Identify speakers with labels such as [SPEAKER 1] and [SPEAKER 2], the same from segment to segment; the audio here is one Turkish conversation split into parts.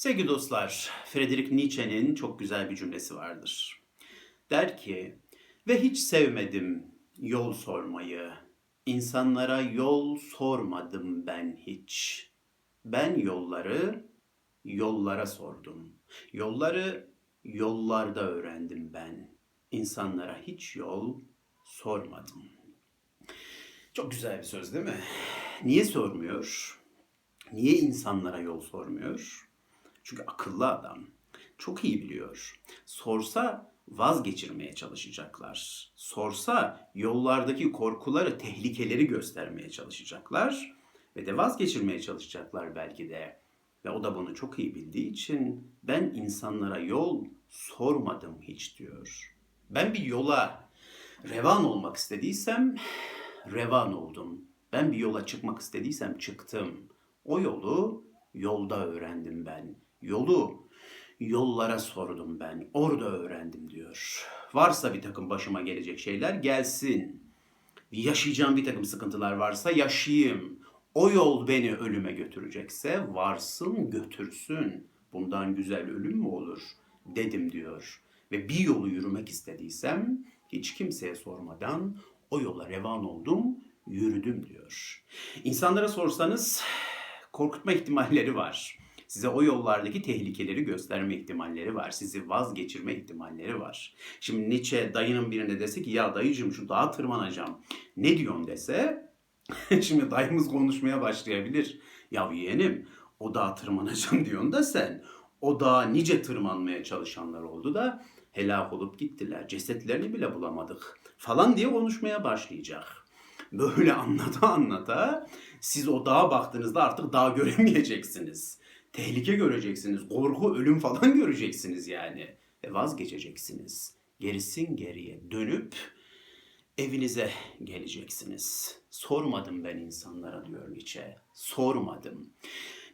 [SPEAKER 1] Sevgili dostlar, Friedrich Nietzsche'nin çok güzel bir cümlesi vardır. Der ki, ve hiç sevmedim yol sormayı. İnsanlara yol sormadım ben hiç. Ben yolları yollara sordum. Yolları yollarda öğrendim ben. İnsanlara hiç yol sormadım. Çok güzel bir söz değil mi? Niye sormuyor? Niye insanlara yol sormuyor? Çünkü akıllı adam. Çok iyi biliyor. Sorsa vazgeçirmeye çalışacaklar. Sorsa yollardaki korkuları, tehlikeleri göstermeye çalışacaklar ve de vazgeçirmeye çalışacaklar belki de. Ve o da bunu çok iyi bildiği için ben insanlara yol sormadım hiç diyor. Ben bir yola revan olmak istediysem revan oldum. Ben bir yola çıkmak istediysem çıktım. O yolu yolda öğrendim ben. Yolu yollara sordum ben. Orada öğrendim diyor. Varsa bir takım başıma gelecek şeyler gelsin. Yaşayacağım bir takım sıkıntılar varsa yaşayayım. O yol beni ölüme götürecekse varsın götürsün. Bundan güzel ölüm mü olur dedim diyor. Ve bir yolu yürümek istediysem hiç kimseye sormadan o yola revan oldum, yürüdüm diyor. İnsanlara sorsanız korkutma ihtimalleri var. Size o yollardaki tehlikeleri gösterme ihtimalleri var. Sizi vazgeçirme ihtimalleri var. Şimdi Nietzsche dayının birine dese ki ya dayıcım şu dağa tırmanacağım. Ne diyorsun dese şimdi dayımız konuşmaya başlayabilir. Ya yeğenim o dağa tırmanacağım diyorsun da sen. O dağa nice tırmanmaya çalışanlar oldu da helak olup gittiler. Cesetlerini bile bulamadık falan diye konuşmaya başlayacak. Böyle anlata anlata siz o dağa baktığınızda artık dağ göremeyeceksiniz. Tehlike göreceksiniz. Korku, ölüm falan göreceksiniz yani. Ve vazgeçeceksiniz. Gerisin geriye dönüp evinize geleceksiniz. Sormadım ben insanlara diyor Nietzsche. Sormadım.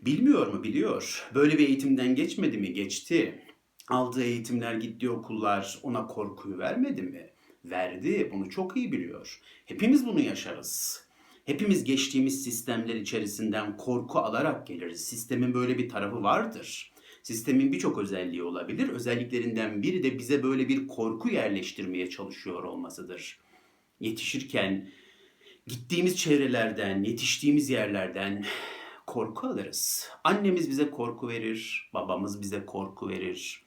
[SPEAKER 1] Bilmiyor mu? Biliyor. Böyle bir eğitimden geçmedi mi? Geçti. Aldığı eğitimler, gittiği okullar ona korkuyu vermedi mi? Verdi. Bunu çok iyi biliyor. Hepimiz bunu yaşarız. Hepimiz geçtiğimiz sistemler içerisinden korku alarak geliriz. Sistemin böyle bir tarafı vardır. Sistemin birçok özelliği olabilir. Özelliklerinden biri de bize böyle bir korku yerleştirmeye çalışıyor olmasıdır. Yetişirken gittiğimiz çevrelerden, yetiştiğimiz yerlerden korku alırız. Annemiz bize korku verir, babamız bize korku verir.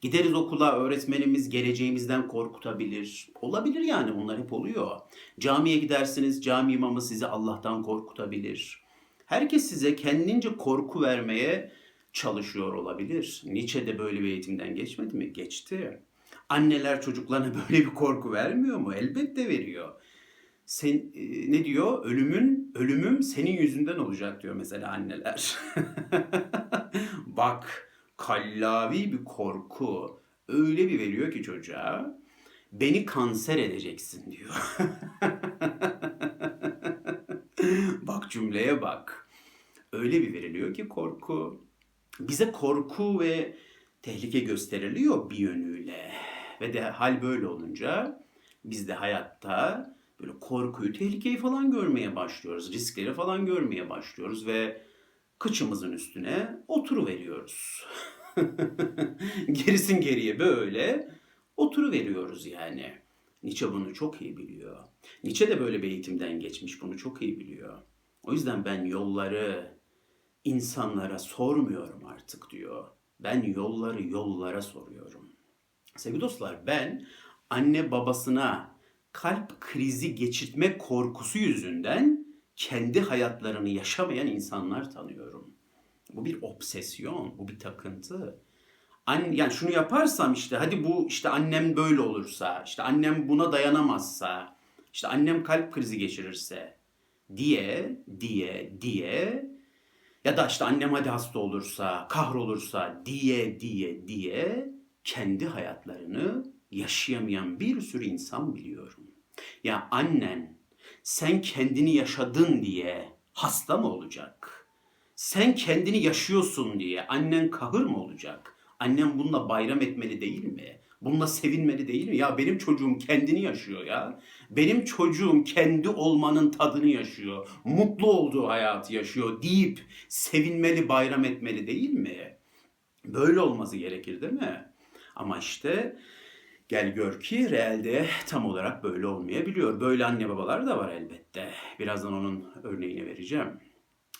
[SPEAKER 1] Gideriz okula öğretmenimiz geleceğimizden korkutabilir. Olabilir yani bunlar hep oluyor. Camiye gidersiniz cami imamı sizi Allah'tan korkutabilir. Herkes size kendince korku vermeye çalışıyor olabilir. Nietzsche de böyle bir eğitimden geçmedi mi? Geçti. Anneler çocuklarına böyle bir korku vermiyor mu? Elbette veriyor. Sen e, ne diyor? Ölümün ölümüm senin yüzünden olacak diyor mesela anneler. Bak kallavi bir korku öyle bir veriyor ki çocuğa beni kanser edeceksin diyor. bak cümleye bak. Öyle bir veriliyor ki korku. Bize korku ve tehlike gösteriliyor bir yönüyle. Ve de hal böyle olunca biz de hayatta böyle korkuyu, tehlikeyi falan görmeye başlıyoruz. Riskleri falan görmeye başlıyoruz ve kıçımızın üstüne oturu veriyoruz. Gerisin geriye böyle oturu veriyoruz yani. Nietzsche bunu çok iyi biliyor. Nietzsche de böyle bir eğitimden geçmiş, bunu çok iyi biliyor. O yüzden ben yolları insanlara sormuyorum artık diyor. Ben yolları yollara soruyorum. Sevgili dostlar ben anne babasına kalp krizi geçirtme korkusu yüzünden kendi hayatlarını yaşamayan insanlar tanıyorum. Bu bir obsesyon, bu bir takıntı. An, yani şunu yaparsam işte hadi bu işte annem böyle olursa, işte annem buna dayanamazsa, işte annem kalp krizi geçirirse diye diye diye ya da işte annem hadi hasta olursa, kahrolursa diye diye diye kendi hayatlarını yaşayamayan bir sürü insan biliyorum. Ya annen sen kendini yaşadın diye hasta mı olacak? Sen kendini yaşıyorsun diye annen kahır mı olacak? Annen bununla bayram etmeli değil mi? Bununla sevinmeli değil mi? Ya benim çocuğum kendini yaşıyor ya. Benim çocuğum kendi olmanın tadını yaşıyor. Mutlu olduğu hayatı yaşıyor deyip sevinmeli, bayram etmeli değil mi? Böyle olması gerekir değil mi? Ama işte gel gör ki realde tam olarak böyle olmayabiliyor. Böyle anne babalar da var elbette. Birazdan onun örneğini vereceğim.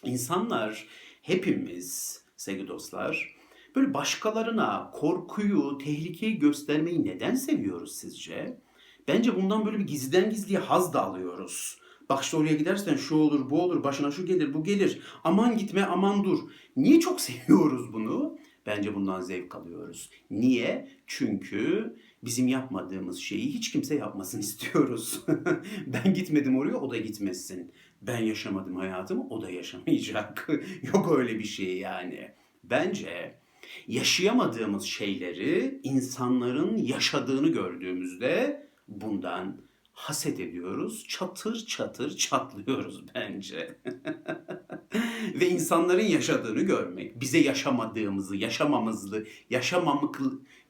[SPEAKER 1] İnsanlar hepimiz sevgili dostlar böyle başkalarına korkuyu, tehlikeyi göstermeyi neden seviyoruz sizce? Bence bundan böyle bir gizliden gizliye haz da alıyoruz. Bak işte oraya gidersen şu olur, bu olur, başına şu gelir, bu gelir. Aman gitme, aman dur. Niye çok seviyoruz bunu? Bence bundan zevk alıyoruz. Niye? Çünkü bizim yapmadığımız şeyi hiç kimse yapmasın istiyoruz. ben gitmedim oraya, o da gitmesin. Ben yaşamadım hayatımı, o da yaşamayacak. Yok öyle bir şey yani. Bence yaşayamadığımız şeyleri insanların yaşadığını gördüğümüzde bundan haset ediyoruz. Çatır çatır çatlıyoruz bence. Ve insanların yaşadığını görmek, bize yaşamadığımızı, yaşamamızı, yaşamamık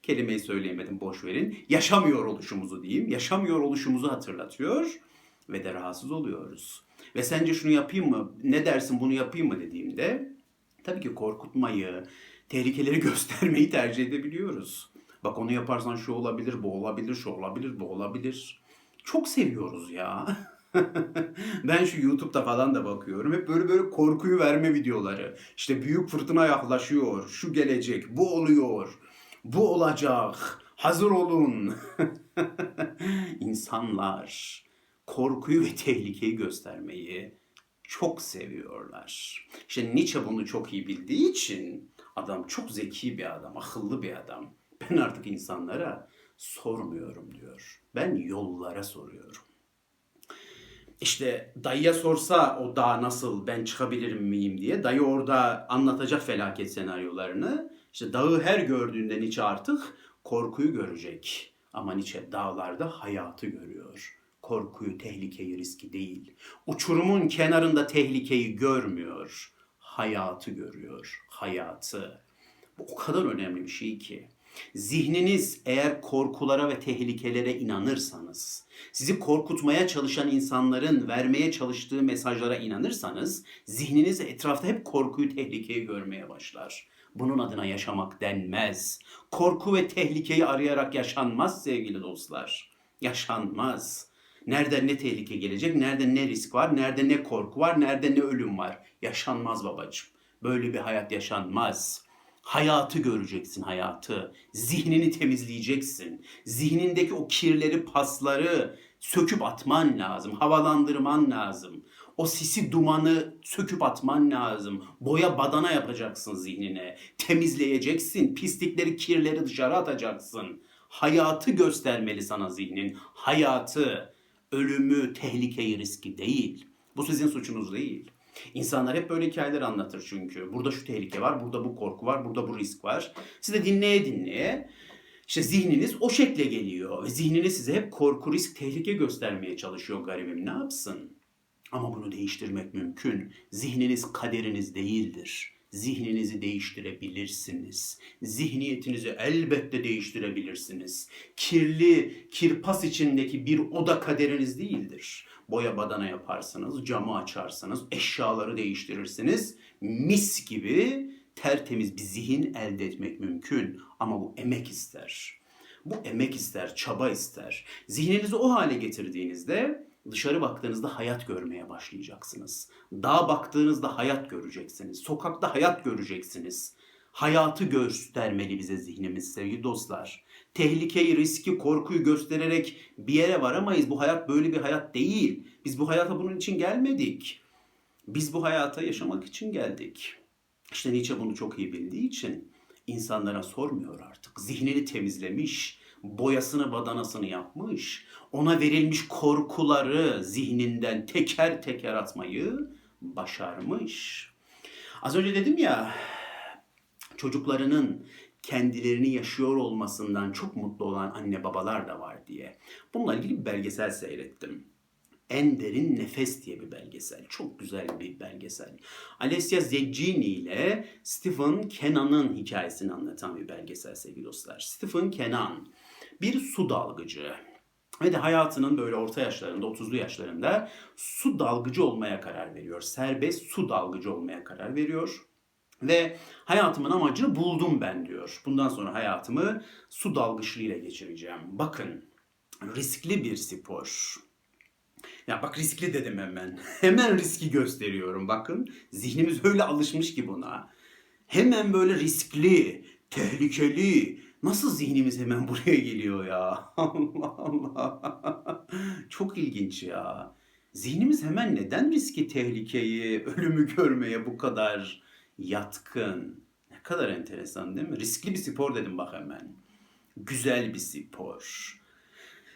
[SPEAKER 1] kelimeyi söyleyemedim boş verin. Yaşamıyor oluşumuzu diyeyim. Yaşamıyor oluşumuzu hatırlatıyor ve de rahatsız oluyoruz. Ve sence şunu yapayım mı? Ne dersin bunu yapayım mı dediğimde tabii ki korkutmayı, tehlikeleri göstermeyi tercih edebiliyoruz. Bak onu yaparsan şu olabilir, bu olabilir, şu olabilir, bu olabilir. Çok seviyoruz ya. ben şu YouTube'da falan da bakıyorum. Hep böyle böyle korkuyu verme videoları. İşte büyük fırtına yaklaşıyor. Şu gelecek, bu oluyor. Bu olacak. Hazır olun. İnsanlar korkuyu ve tehlikeyi göstermeyi çok seviyorlar. İşte Nietzsche bunu çok iyi bildiği için adam çok zeki bir adam, akıllı bir adam. Ben artık insanlara sormuyorum diyor. Ben yollara soruyorum. İşte dayıya sorsa o dağ nasıl ben çıkabilirim miyim diye dayı orada anlatacak felaket senaryolarını. İşte dağı her gördüğünde Nietzsche artık korkuyu görecek. Ama Nietzsche dağlarda hayatı görüyor. Korkuyu, tehlikeyi, riski değil. Uçurumun kenarında tehlikeyi görmüyor. Hayatı görüyor. Hayatı. Bu o kadar önemli bir şey ki. Zihniniz eğer korkulara ve tehlikelere inanırsanız, sizi korkutmaya çalışan insanların vermeye çalıştığı mesajlara inanırsanız, zihniniz etrafta hep korkuyu, tehlikeyi görmeye başlar. Bunun adına yaşamak denmez. Korku ve tehlikeyi arayarak yaşanmaz sevgili dostlar. Yaşanmaz. Nerede ne tehlike gelecek, nerede ne risk var, nerede ne korku var, nerede ne ölüm var. Yaşanmaz babacığım. Böyle bir hayat yaşanmaz. Hayatı göreceksin hayatı. Zihnini temizleyeceksin. Zihnindeki o kirleri, pasları söküp atman lazım. Havalandırman lazım. O sisi dumanı söküp atman lazım. Boya badana yapacaksın zihnine. Temizleyeceksin. Pislikleri, kirleri dışarı atacaksın. Hayatı göstermeli sana zihnin. Hayatı, ölümü, tehlikeyi, riski değil. Bu sizin suçunuz değil. İnsanlar hep böyle hikayeler anlatır çünkü. Burada şu tehlike var, burada bu korku var, burada bu risk var. Siz de dinleye dinleye işte zihniniz o şekle geliyor. Zihniniz size hep korku, risk, tehlike göstermeye çalışıyor garibim. Ne yapsın? Ama bunu değiştirmek mümkün. Zihniniz kaderiniz değildir. Zihninizi değiştirebilirsiniz. Zihniyetinizi elbette değiştirebilirsiniz. Kirli, kirpas içindeki bir oda kaderiniz değildir. Boya badana yaparsınız, camı açarsınız, eşyaları değiştirirsiniz. Mis gibi tertemiz bir zihin elde etmek mümkün. Ama bu emek ister. Bu emek ister, çaba ister. Zihninizi o hale getirdiğinizde dışarı baktığınızda hayat görmeye başlayacaksınız. Dağa baktığınızda hayat göreceksiniz. Sokakta hayat göreceksiniz. Hayatı göstermeli bize zihnimiz sevgili dostlar. Tehlikeyi, riski, korkuyu göstererek bir yere varamayız. Bu hayat böyle bir hayat değil. Biz bu hayata bunun için gelmedik. Biz bu hayata yaşamak için geldik. İşte Nietzsche bunu çok iyi bildiği için insanlara sormuyor artık. Zihnini temizlemiş, boyasını badanasını yapmış, ona verilmiş korkuları zihninden teker teker atmayı başarmış. Az önce dedim ya çocuklarının kendilerini yaşıyor olmasından çok mutlu olan anne babalar da var diye. Bununla ilgili bir belgesel seyrettim. En Derin Nefes diye bir belgesel. Çok güzel bir belgesel. Alessia Zeggini ile Stephen Kenan'ın hikayesini anlatan bir belgesel sevgili dostlar. Stephen Kenan bir su dalgıcı. Ve de hayatının böyle orta yaşlarında, 30'lu yaşlarında su dalgıcı olmaya karar veriyor. Serbest su dalgıcı olmaya karar veriyor. Ve hayatımın amacını buldum ben diyor. Bundan sonra hayatımı su dalgıçlığıyla geçireceğim. Bakın riskli bir spor. Ya bak riskli dedim hemen. Hemen riski gösteriyorum bakın. Zihnimiz öyle alışmış ki buna. Hemen böyle riskli, tehlikeli. Nasıl zihnimiz hemen buraya geliyor ya? Allah Allah. Çok ilginç ya. Zihnimiz hemen neden riski, tehlikeyi, ölümü görmeye bu kadar yatkın? Ne kadar enteresan değil mi? Riskli bir spor dedim bak hemen. Güzel bir spor.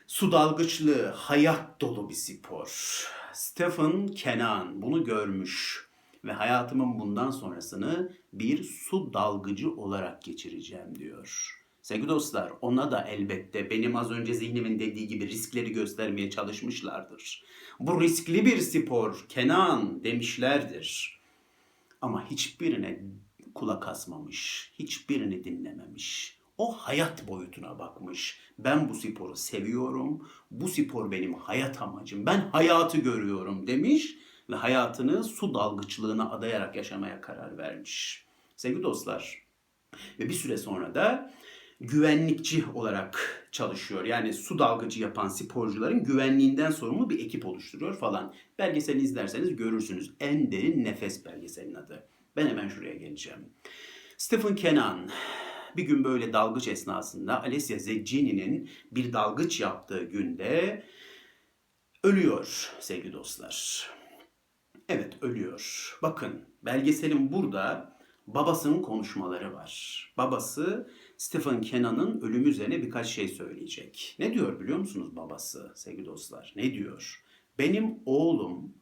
[SPEAKER 1] Su dalgıçlığı hayat dolu bir spor. Stephen Kenan bunu görmüş ve hayatımın bundan sonrasını bir su dalgıcı olarak geçireceğim diyor. Sevgili dostlar ona da elbette benim az önce zihnimin dediği gibi riskleri göstermeye çalışmışlardır. Bu riskli bir spor Kenan demişlerdir. Ama hiçbirine kulak asmamış, hiçbirini dinlememiş. O hayat boyutuna bakmış. Ben bu sporu seviyorum. Bu spor benim hayat amacım. Ben hayatı görüyorum demiş ve hayatını su dalgıçlığına adayarak yaşamaya karar vermiş. Sevgili dostlar, ve bir süre sonra da güvenlikçi olarak çalışıyor. Yani su dalgıcı yapan sporcuların güvenliğinden sorumlu bir ekip oluşturuyor falan. Belgeseli izlerseniz görürsünüz. En derin nefes belgeselin adı. Ben hemen şuraya geleceğim. Stephen Kenan bir gün böyle dalgıç esnasında Alessia Zeccini'nin bir dalgıç yaptığı günde ölüyor sevgili dostlar. Evet ölüyor. Bakın belgeselin burada babasının konuşmaları var. Babası Stephen Kenan'ın ölümü üzerine birkaç şey söyleyecek. Ne diyor biliyor musunuz babası sevgili dostlar? Ne diyor? Benim oğlum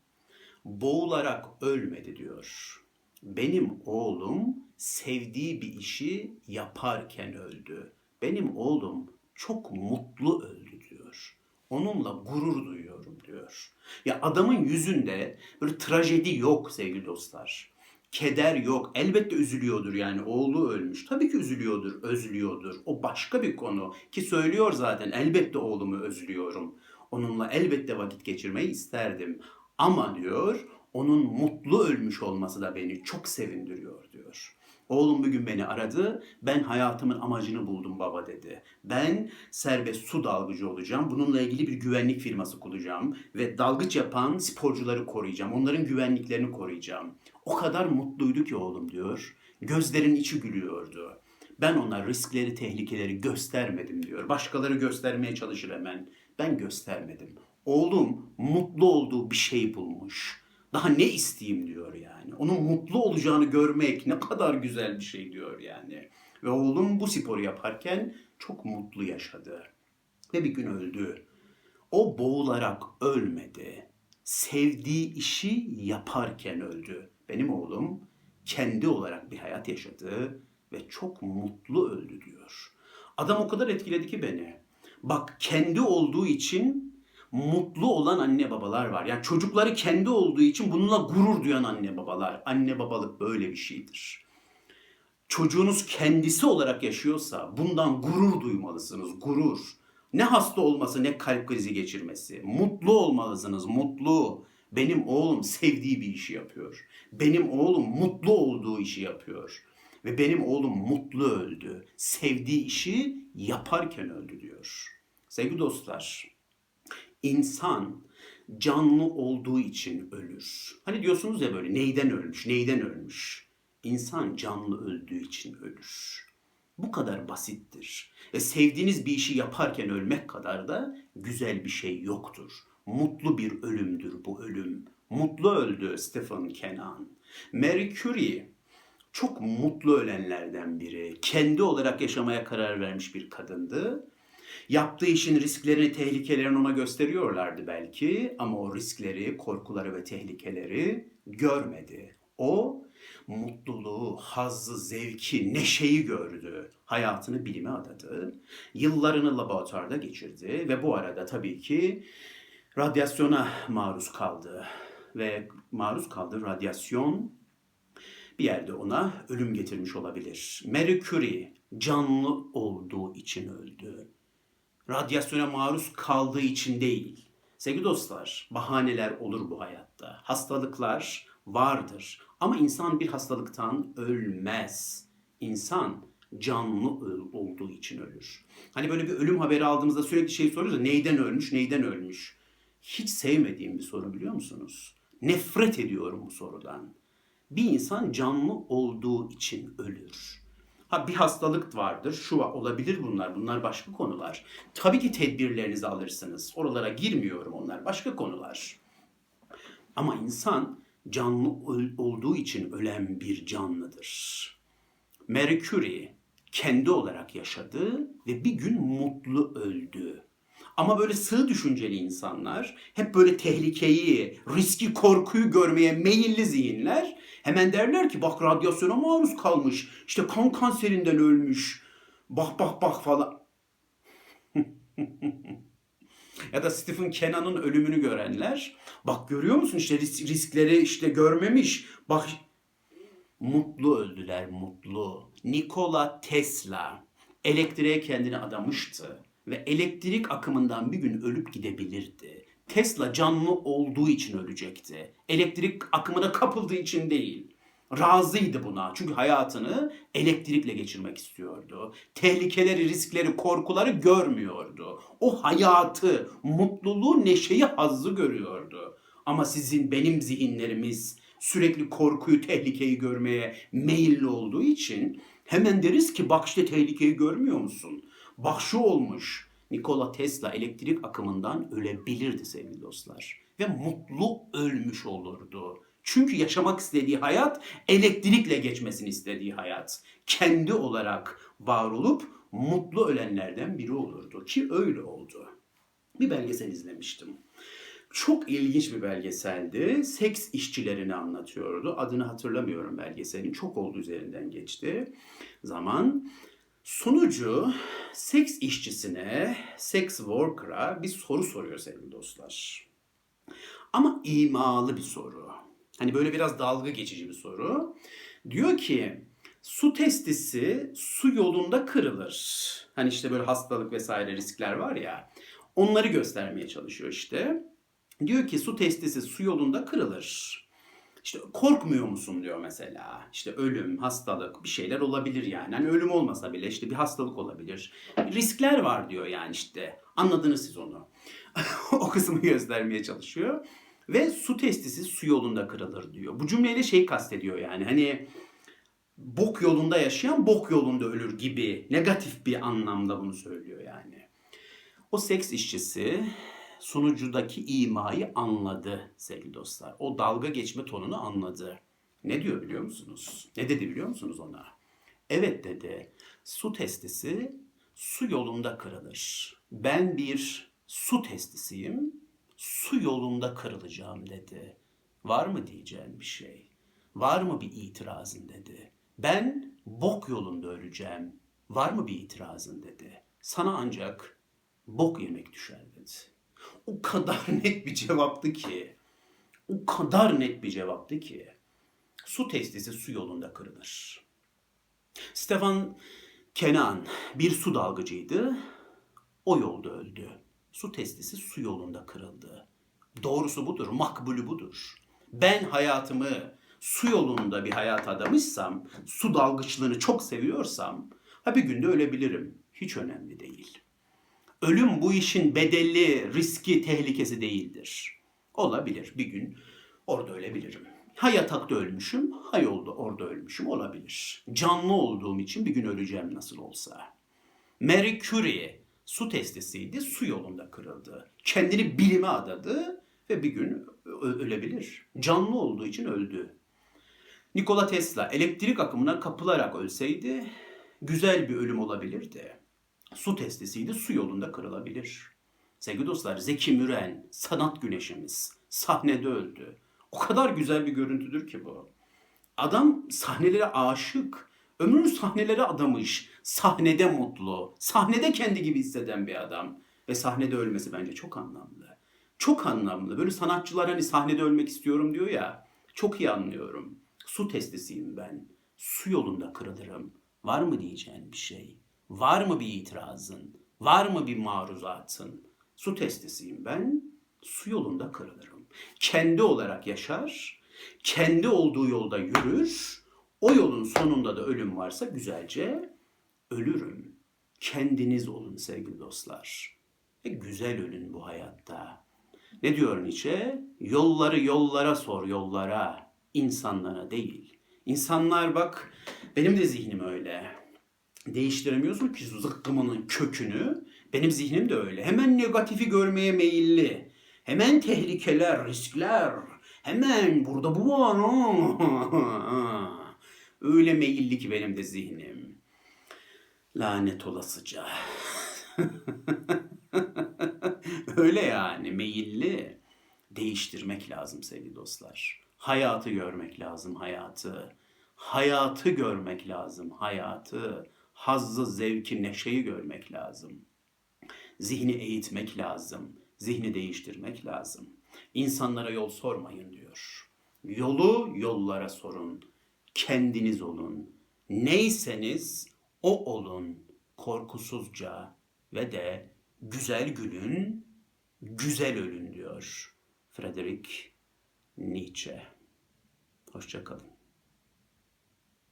[SPEAKER 1] boğularak ölmedi diyor. Benim oğlum sevdiği bir işi yaparken öldü. Benim oğlum çok mutlu öldü diyor. Onunla gurur duyuyorum diyor. Ya adamın yüzünde böyle trajedi yok sevgili dostlar. Keder yok. Elbette üzülüyordur yani oğlu ölmüş. Tabii ki üzülüyordur, özlüyordur. O başka bir konu ki söylüyor zaten elbette oğlumu özlüyorum. Onunla elbette vakit geçirmeyi isterdim. Ama diyor onun mutlu ölmüş olması da beni çok sevindiriyor diyor. Oğlum bugün beni aradı. Ben hayatımın amacını buldum baba dedi. Ben serbest su dalgıcı olacağım. Bununla ilgili bir güvenlik firması kuracağım. Ve dalgıç yapan sporcuları koruyacağım. Onların güvenliklerini koruyacağım. O kadar mutluydu ki oğlum diyor. Gözlerin içi gülüyordu. Ben ona riskleri, tehlikeleri göstermedim diyor. Başkaları göstermeye çalışır hemen. Ben göstermedim. Oğlum mutlu olduğu bir şey bulmuş. Daha ne isteyeyim diyor yani. Onun mutlu olacağını görmek ne kadar güzel bir şey diyor yani. Ve oğlum bu sporu yaparken çok mutlu yaşadı. Ve bir gün öldü. O boğularak ölmedi. Sevdiği işi yaparken öldü. Benim oğlum kendi olarak bir hayat yaşadı ve çok mutlu öldü diyor. Adam o kadar etkiledi ki beni. Bak kendi olduğu için mutlu olan anne babalar var. Yani çocukları kendi olduğu için bununla gurur duyan anne babalar. Anne babalık böyle bir şeydir. Çocuğunuz kendisi olarak yaşıyorsa bundan gurur duymalısınız. Gurur. Ne hasta olması ne kalp krizi geçirmesi. Mutlu olmalısınız. Mutlu. Benim oğlum sevdiği bir işi yapıyor. Benim oğlum mutlu olduğu işi yapıyor. Ve benim oğlum mutlu öldü. Sevdiği işi yaparken öldü diyor. Sevgili dostlar, insan canlı olduğu için ölür. Hani diyorsunuz ya böyle neyden ölmüş, neyden ölmüş? İnsan canlı öldüğü için ölür. Bu kadar basittir. Ve sevdiğiniz bir işi yaparken ölmek kadar da güzel bir şey yoktur. Mutlu bir ölümdür bu ölüm. Mutlu öldü Stephen Kenan. Mary Curie çok mutlu ölenlerden biri. Kendi olarak yaşamaya karar vermiş bir kadındı. Yaptığı işin risklerini, tehlikelerini ona gösteriyorlardı belki ama o riskleri, korkuları ve tehlikeleri görmedi. O mutluluğu, hazzı, zevki, neşeyi gördü. Hayatını bilime adadı. Yıllarını laboratuvarda geçirdi ve bu arada tabii ki radyasyona maruz kaldı. Ve maruz kaldığı radyasyon bir yerde ona ölüm getirmiş olabilir. Marie canlı olduğu için öldü. Radyasyona maruz kaldığı için değil. Sevgili dostlar, bahaneler olur bu hayatta. Hastalıklar vardır. Ama insan bir hastalıktan ölmez. İnsan canlı olduğu için ölür. Hani böyle bir ölüm haberi aldığımızda sürekli şey soruyoruz ya neyden ölmüş, neyden ölmüş? Hiç sevmediğim bir soru biliyor musunuz? Nefret ediyorum bu sorudan. Bir insan canlı olduğu için ölür. Ha bir hastalık vardır, şu olabilir bunlar, bunlar başka konular. Tabii ki tedbirlerinizi alırsınız. Oralara girmiyorum, onlar başka konular. Ama insan canlı olduğu için ölen bir canlıdır. Mercury kendi olarak yaşadı ve bir gün mutlu öldü. Ama böyle sığ düşünceli insanlar, hep böyle tehlikeyi, riski, korkuyu görmeye meyilli zihinler hemen derler ki bak radyasyona maruz kalmış, işte kan kanserinden ölmüş, bak bak bak falan. ya da Stephen Kennan'ın ölümünü görenler, bak görüyor musun işte ris- riskleri işte görmemiş, bak Mutlu öldüler, mutlu. Nikola Tesla elektriğe kendini adamıştı ve elektrik akımından bir gün ölüp gidebilirdi. Tesla canlı olduğu için ölecekti. Elektrik akımına kapıldığı için değil. Razıydı buna. Çünkü hayatını elektrikle geçirmek istiyordu. Tehlikeleri, riskleri, korkuları görmüyordu. O hayatı, mutluluğu, neşeyi, hazzı görüyordu. Ama sizin, benim zihinlerimiz sürekli korkuyu, tehlikeyi görmeye meyilli olduğu için hemen deriz ki bak işte tehlikeyi görmüyor musun? Bak olmuş. Nikola Tesla elektrik akımından ölebilirdi sevgili dostlar. Ve mutlu ölmüş olurdu. Çünkü yaşamak istediği hayat elektrikle geçmesini istediği hayat. Kendi olarak var olup mutlu ölenlerden biri olurdu. Ki öyle oldu. Bir belgesel izlemiştim. Çok ilginç bir belgeseldi. Seks işçilerini anlatıyordu. Adını hatırlamıyorum belgeselin. Çok oldu üzerinden geçti. Zaman sunucu seks işçisine, sex worker'a bir soru soruyor sevgili dostlar. Ama imalı bir soru. Hani böyle biraz dalga geçici bir soru. Diyor ki su testisi su yolunda kırılır. Hani işte böyle hastalık vesaire riskler var ya. Onları göstermeye çalışıyor işte. Diyor ki su testisi su yolunda kırılır. İşte korkmuyor musun diyor mesela. İşte ölüm, hastalık bir şeyler olabilir yani. Hani ölüm olmasa bile işte bir hastalık olabilir. Riskler var diyor yani işte. Anladınız siz onu. o kısmı göstermeye çalışıyor. Ve su testisi su yolunda kırılır diyor. Bu cümleyle şey kastediyor yani hani bok yolunda yaşayan bok yolunda ölür gibi negatif bir anlamda bunu söylüyor yani. O seks işçisi sunucudaki imayı anladı sevgili dostlar. O dalga geçme tonunu anladı. Ne diyor biliyor musunuz? Ne dedi biliyor musunuz ona? Evet dedi. Su testisi su yolunda kırılır. Ben bir su testisiyim. Su yolunda kırılacağım dedi. Var mı diyeceğin bir şey? Var mı bir itirazın dedi. Ben bok yolunda öleceğim. Var mı bir itirazın dedi. Sana ancak bok yemek düşer dedi. O kadar net bir cevaptı ki. O kadar net bir cevaptı ki. Su testisi su yolunda kırılır. Stefan Kenan bir su dalgıcıydı. O yolda öldü. Su testisi su yolunda kırıldı. Doğrusu budur, makbulü budur. Ben hayatımı su yolunda bir hayat adamışsam, su dalgıçlığını çok seviyorsam, ha bir günde ölebilirim. Hiç önemli değil. Ölüm bu işin bedelli, riski, tehlikesi değildir. Olabilir bir gün orada ölebilirim. Ha yatakta ölmüşüm, ha yolda orada ölmüşüm olabilir. Canlı olduğum için bir gün öleceğim nasıl olsa. Marie Curie su testisiydi, su yolunda kırıldı. Kendini bilime adadı ve bir gün ölebilir. Canlı olduğu için öldü. Nikola Tesla elektrik akımına kapılarak ölseydi güzel bir ölüm olabilirdi. Su testisiydi, su yolunda kırılabilir. Sevgili dostlar, Zeki Müren, sanat güneşimiz, sahnede öldü. O kadar güzel bir görüntüdür ki bu. Adam sahnelere aşık, ömrünü sahnelere adamış, sahnede mutlu, sahnede kendi gibi hisseden bir adam. Ve sahnede ölmesi bence çok anlamlı. Çok anlamlı. Böyle sanatçılar hani sahnede ölmek istiyorum diyor ya. Çok iyi anlıyorum. Su testisiyim ben. Su yolunda kırılırım. Var mı diyeceğin bir şey? Var mı bir itirazın? Var mı bir maruzatın? Su testisiyim ben. Su yolunda kırılırım. Kendi olarak yaşar Kendi olduğu yolda yürür. O yolun sonunda da ölüm varsa güzelce ölürüm. Kendiniz olun sevgili dostlar. Ve güzel ölün bu hayatta. Ne diyor Nietzsche? Yolları yollara sor yollara, insanlara değil. İnsanlar bak, benim de zihnim öyle. Değiştiremiyorsun ki zıkkımının kökünü. Benim zihnim de öyle. Hemen negatifi görmeye meyilli. Hemen tehlikeler, riskler. Hemen burada bu var. Öyle meyilli ki benim de zihnim. Lanet olasıca. Öyle yani meyilli. Değiştirmek lazım sevgili dostlar. Hayatı görmek lazım hayatı. Hayatı görmek lazım hayatı. Hazzı, zevki, neşeyi görmek lazım. Zihni eğitmek lazım. Zihni değiştirmek lazım. İnsanlara yol sormayın diyor. Yolu yollara sorun. Kendiniz olun. Neyseniz o olun. Korkusuzca ve de güzel gülün, güzel ölün diyor Friedrich Nietzsche. Hoşçakalın.